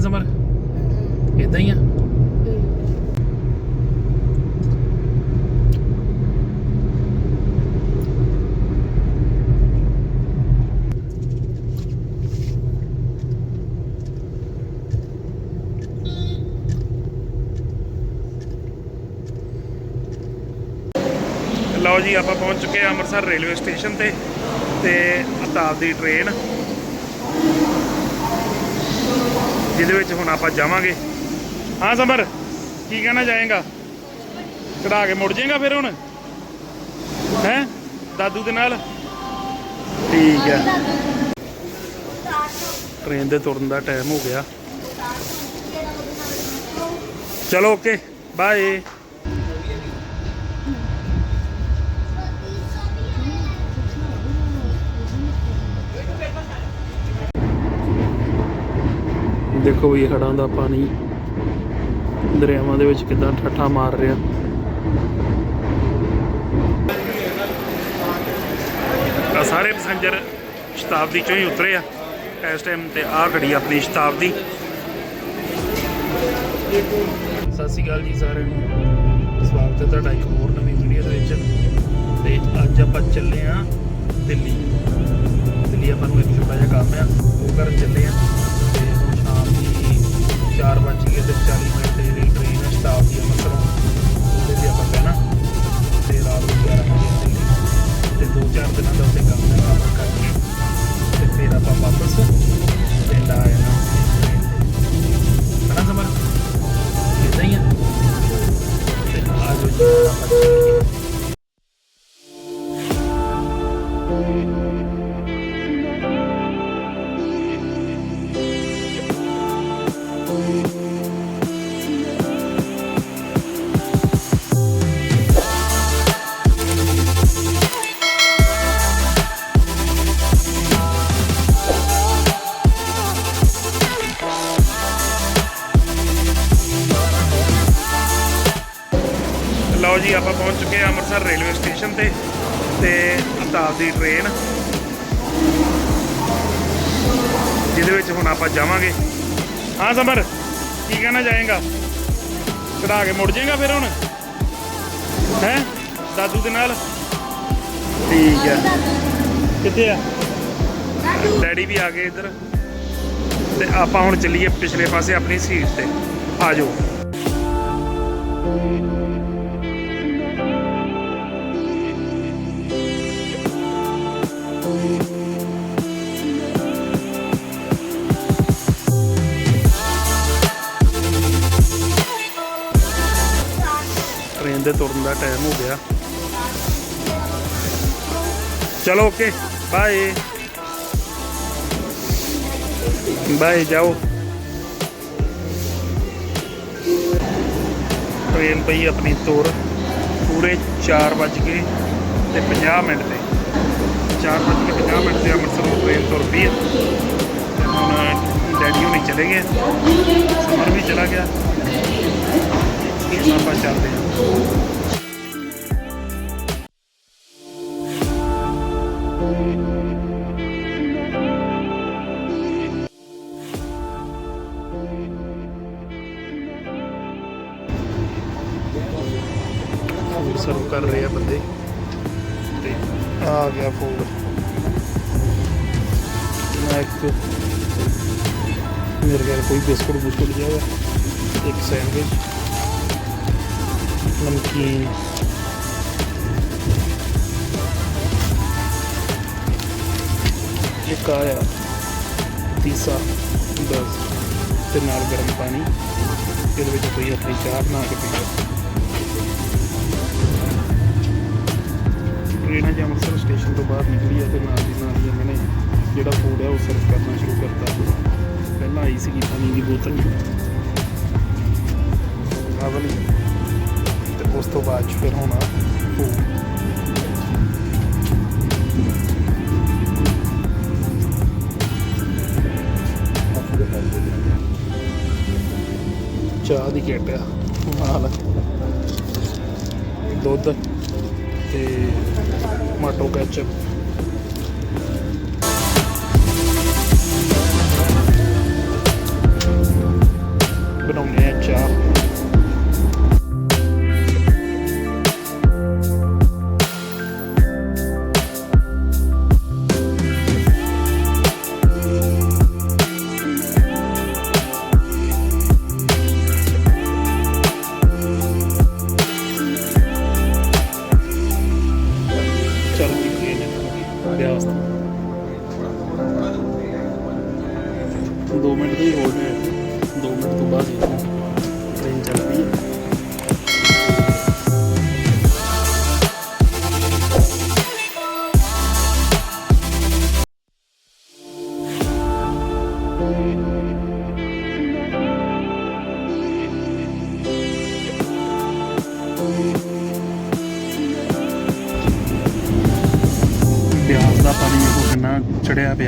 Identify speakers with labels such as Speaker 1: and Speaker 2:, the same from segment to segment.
Speaker 1: Summer ਇਦਾਂ ਹੀ ਆ। ਲਓ ਜੀ, ਆਪਾਂ ਪਹੁੰਚ ਚੁੱਕੇ ਹਾਂ ਅੰਮ੍ਰਿਤਸਰ ਰੇਲਵੇ ਸਟੇਸ਼ਨ ਤੇ ਤੇ ਅਤਾਬ ਦੀ ਟ੍ਰੇਨ ਜਿਹਦੇ ਵਿੱਚ ਹੁਣ ਆਪਾਂ ਜਾਵਾਂਗੇ। ਹਾਂ ਸਮਰ ਕੀ ਕਹਿਣਾ ਚਾਹੇਗਾ? ਕਢਾ ਕੇ ਮੁੜ ਜਾਏਗਾ ਫਿਰ ਹੁਣ? ਹੈ? ਦਾਦੂ ਦੇ ਨਾਲ? ਠੀਕ ਹੈ। ਟ੍ਰੇਨ ਦੇ ਤੁਰਨ ਦਾ ਟਾਈਮ ਹੋ ਗਿਆ। ਚਲੋ, ਓਕੇ। ਬਾਏ। ਦੇਖੋ ਵੀ ਹੜਾਂ ਦਾ ਪਾਣੀ ਦਰਿਆਵਾਂ ਦੇ ਵਿੱਚ ਕਿਦਾਂ ਠੱਠਾ ਮਾਰ ਰਿਹਾ। ਆ ਸਾਰੇ ਪੈਸੇਂਜਰ ਸ਼ਤਾਬਦੀ ਚੋਂ ਹੀ ਉਤਰੇ ਆ। ਇਸ ਟਾਈਮ ਤੇ ਆ ਘੜੀ ਆਪਣੀ ਸ਼ਤਾਬਦੀ। ਸਤਿ ਸ਼੍ਰੀ ਅਕਾਲ ਜੀ ਸਾਰਿਆਂ ਨੂੰ। ਸਵਾਗਤ ਹੈ ਤੁਹਾਡਾ ਇੱਕ ਹੋਰ ਨਵੀਂ ਵੀਡੀਓ ਦੇ ਵਿੱਚ। ਤੇ ਅੱਜ ਆਪਾਂ ਚੱਲੇ ਆ ਦਿੱਲੀ। ਦਿੱਲੀ ਆਪਾਂ ਨੂੰ ਇੱਕ ਛੋਟਾ ਜਿਹਾ ਕੰਮ ਆ, ਉਹ ਕਰਨ ਚੱਲੇ ਆ 4 ਗਏ ਤੇ 40 ਮਿੰਟ ਦੀ ਜਿਹੜੀ ਟ੍ਰੇਨ ਹੈ ਸਟਾਫ ਦੀ ਅੰਮ੍ਰਿਤਸਰੋਂ ਉਹਦੇ ਤੇ ਆਪਾਂ ਬਹਿਣਾ ਤੇ ਰਾਤ ਨੂੰ 11 ਵਜੇ ਦਿੱਲੀ ਤੇ ਦੋ ਚਾਰ ਦਿਨਾਂ ਦਾ ਉੱਥੇ ਕੰਮ ਹੈ ਕੰਮ ਕਰਕੇ ਤੇ ਫਿਰ ਆਪਾਂ ਵਾਪਸ ਜੀ, ਆਪਾਂ ਪਹੁੰਚ ਚੁੱਕੇ ਹਾਂ ਅੰਮ੍ਰਿਤਸਰ ਰੇਲਵੇ ਸਟੇਸ਼ਨ ਤੇ ਤੇ ਅਤਾਬ ਦੀ ਟ੍ਰੇਨ ਜਿਹਦੇ ਵਿੱਚ ਹੁਣ ਆਪਾਂ ਜਾਵਾਂਗੇ। ਹਾਂ ਸਮਰ ਕੀ ਕਹਿਣਾ ਜਾਏਗਾ ਕਢਾ ਕੇ ਮੁੜ ਜਾਏਗਾ ਫਿਰ ਹੁਣ? ਹੈ? ਦਾਦੂ ਦੇ ਨਾਲ? ਠੀਕ ਹੈ। ਕਿੱਥੇ ਆ? ਡੈਡੀ ਵੀ ਆ ਗਏ ਇੱਧਰ। ਤੇ ਆਪਾਂ ਹੁਣ ਚੱਲੀਏ ਪਿਛਲੇ ਪਾਸੇ ਆਪਣੀ ਸੀਟ ਤੇ। ਆ ਜਾਓ। ਦੇ ਤੁਰਨ ਦਾ ਟਾਈਮ ਹੋ ਗਿਆ। ਚਲੋ ਓਕੇ ਬਾਏ ਬਾਏ ਜਾਓ। ਟ੍ਰੇਨ ਪਈ ਆਪਣੀ ਤੁਰ। ਪੂਰੇ 4 ਵੱਜ ਕੇ ਤੇ 50 ਮਿੰਟ ਤੇ। 4 ਵੱਜ ਕੇ 50 ਮਿੰਟ ਤੇ ਅੰਮ੍ਰਿਤਸਰੋਂ ਟ੍ਰੇਨ ਤੁਰ ਪਈ ਹੈ। ਤੇ ਹੁਣ, ਡੈਡੀ ਹੁਣੀ ਚਲੇ ਗਏ। ਸਮਰ ਵੀ ਚਲਾ ਗਿਆ। ਹੁਣ ਆਪਾਂ ਚੱਲਦੇ ਹਾਂ। ਸਰਵ ਕਰ ਰਹੇ ਆ ਬੰਦੇ। ਤੇ ਆ ਗਿਆ ਫੂਡ ਇੱਕ ਮੇਰੇ ਘਰ ਕੋਈ ਬਿਸਕੁਟ ਬੁਸਕੁਟ ਜਿਹਾ ਇੱਕ ਸੈਂਡਵਿਚ। ਨਮਕੀਨ ਇੱਕ ਆਇਆ ਤੀਸਾ ਬਸ, ਤੇ ਨਾਲ ਗਰਮ ਪਾਣੀ। ਇਹਦੇ ਵਿੱਚ ਕੋਈ ਆਪਣੀ ਚਾਹ ਬਣਾ ਕੇ ਪੀਓ। ਟ੍ਰੇਨ ਹੈ ਅੰਮ੍ਰਿਤਸਰ ਸਟੇਸ਼ਨ ਤੋਂ ਬਾਹਰ ਨਿਕਲੀ ਹੈ ਤੇ ਨਾਲ ਦੀ ਨਾਲ ਹੀ ਇਹਨਾਂ ਨੇ ਜਿਹੜਾ ਫੂਡ ਹੈ ਉਹ ਸਰਵ ਕਰਨਾ ਸ਼ੁਰੂ ਕਰਤਾ। ਪਹਿਲਾਂ ਆਈ ਸੀਗੀ ਪਾਣੀ ਦੀ ਬੋਤਲ। ਆਹ ਉਸ ਤੋਂ ਬਾਅਦ 'ਚ ਫਿਰ ਹੋਣਾ ਫੂਡ ਚਾਹ ਦੀ ਕਿੱਟ ਆ ਨਾਲ ਦੁੱਧ ਤੇ ਟਮਾਟੋ ਕੈਚਪ ਚਾਹ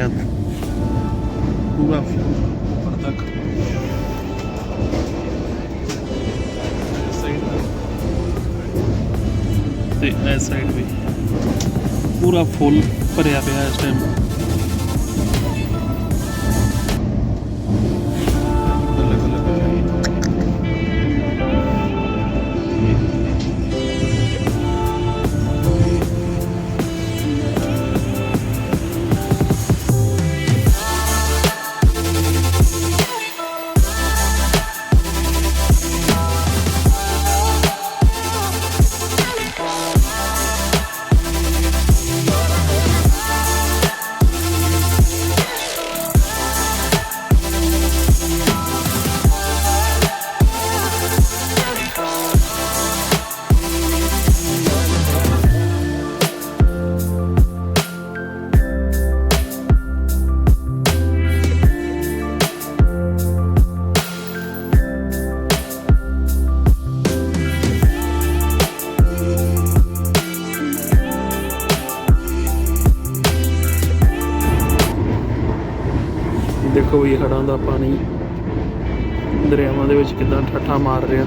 Speaker 1: ਆ ਪੂਰਾ ਉੱਪਰ ਤੱਕ ਤੇ ਇਸ ਵੀ ਪੂਰਾ ਫੁੱਲ ਭਰਿਆ ਪਿਆ ਇਸ ਟਾਈਮ ਕੋਈ ਹੜਾਂ ਦਾ ਪਾਣੀ ਦਰਿਆਵਾਂ ਦੇ ਵਿੱਚ ਕਿਦਾਂ ਠੱਠਾ ਮਾਰ ਰਿਹਾ।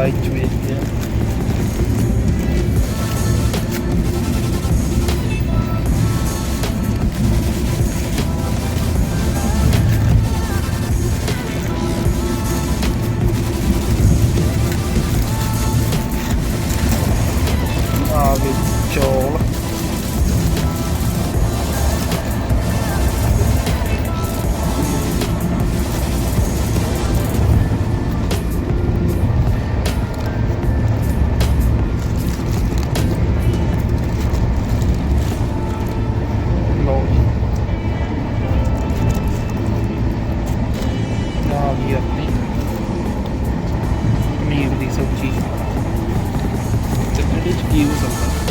Speaker 1: white with views on that.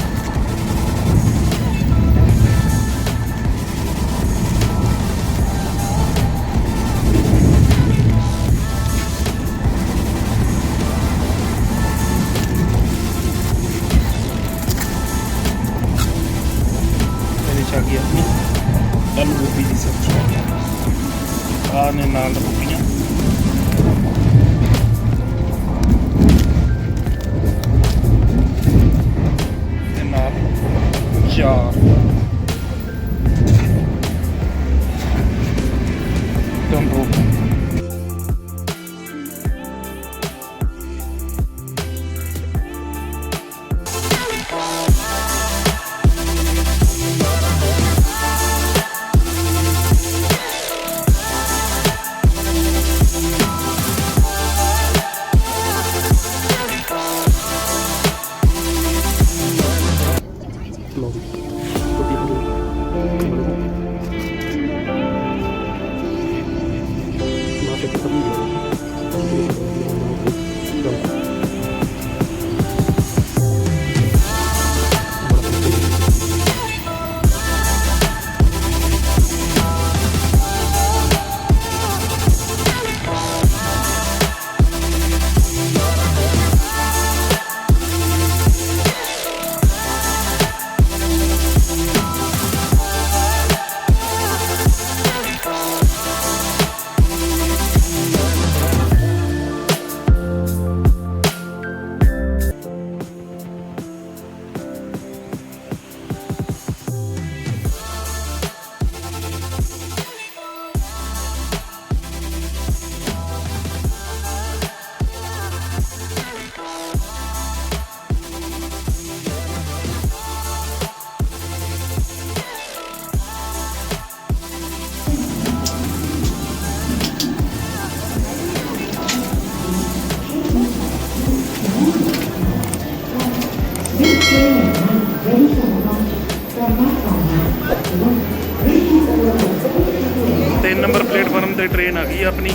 Speaker 1: Train ਆ ਗਈ ਆ ਆਪਣੀ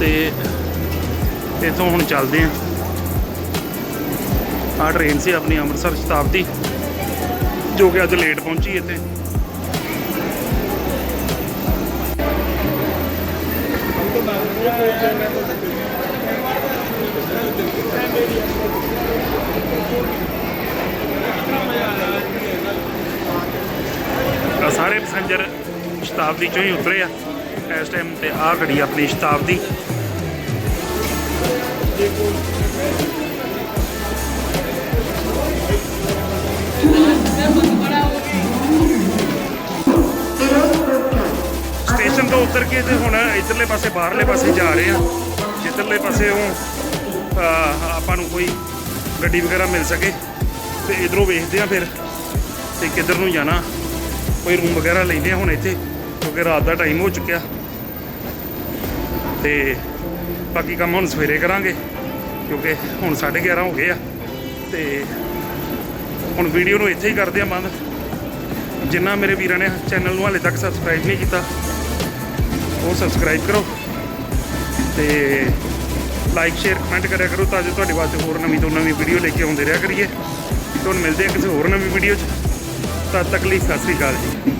Speaker 1: ਤੇ ਇੱਥੋਂ ਹੁਣ ਚੱਲਦੇ ਆ ਆ ਟ੍ਰੇਨ ਸੀ ਆਪਣੀ ਅੰਮ੍ਰਿਤਸਰ ਸ਼ਤਾਬਦੀ, ਜੋ ਕਿ ਅੱਜ ਲੇਟ ਪਹੁੰਚੀ ਇੱਥੇ। ਆਹ ਸਾਰੇ ਪੈਸੇਂਜਰ ਸ਼ਤਾਬਦੀ ਚੋਂ ਹੀ ਉਤਰੇ ਆ। ਇਸ ਟਾਈਮ ਤੇ ਆ ਖੜੀ ਆਪਣੀ ਸ਼ਤਾਬਦੀ। ਸਟੇਸ਼ਨ ਤੋਂ ਉਤਰ ਕੇ ਤੇ ਹੁਣ ਇਧਰਲੇ ਪਾਸੇ, ਬਾਹਰਲੇ ਪਾਸੇ ਜਾ ਰਹੇ ਆ ਜਿੱਧਰਲੇ ਪਾਸੇ ਉਹ ਆਪਾਂ ਨੂੰ ਕੋਈ ਗੱਡੀ ਵਗੈਰਾ ਮਿਲ ਸਕੇ। ਤੇ ਇਧਰੋਂ ਵੇਖਦੇ ਆ ਫਿਰ ਤੇ ਕਿੱਧਰ ਨੂੰ ਜਾਣਾ। ਕੋਈ ਰੂਮ ਵਗੈਰਾ ਲੈਂਦੇ ਆ ਹੁਣ ਇੱਥੇ। ਕਿਉਂਕਿ ਰਾਤ ਦਾ ਟਾਈਮ ਹੋ ਚੁੱਕਿਆ। ਤੇ ਬਾਕੀ ਕੰਮ ਹੁਣ ਸਵੇਰੇ ਕਰਾਂਗੇ, ਕਿਉਂਕਿ ਹੁਣ 11:30 ਹੋ ਗਏ ਆ। ਤੇ ਹੁਣ ਵੀਡੀਓ ਨੂੰ ਇੱਥੇ ਹੀ ਕਰਦੇ ਆ ਬੰਦ। ਜਿੰਨਾ ਮੇਰੇ ਵੀਰਾਂ ਨੇ ਚੈਨਲ ਨੂੰ ਹਾਲੇ ਤੱਕ ਸਬਸਕ੍ਰਾਈਬ ਨਹੀਂ ਕੀਤਾ, ਉਹ ਸਬਸਕ੍ਰਾਈਬ ਕਰੋ। ਤੇ ਲਾਈਕ ਸ਼ੇਅਰ ਕਮੈਂਟ ਕਰਿਆ ਕਰੋ ਤਾਂ ਜੋ ਤੁਹਾਡੇ ਵਾਸਤੇ ਹੋਰ ਨਵੀਂ ਤੋਂ ਨਵੀਂ ਵੀਡੀਓ ਲੈ ਕੇ ਆਉਂਦੇ ਰਿਹਾ ਕਰੀਏ। ਤੁਹਾਨੂੰ ਮਿਲਦੇ ਆ ਕਿਸੇ ਹੋਰ ਨਵੀਂ ਵੀਡੀਓ 'ਚ। ਤਦ ਤੱਕ ਲਈ ਸਤਿ ਸ੍ਰੀ ਅਕਾਲ ਜੀ।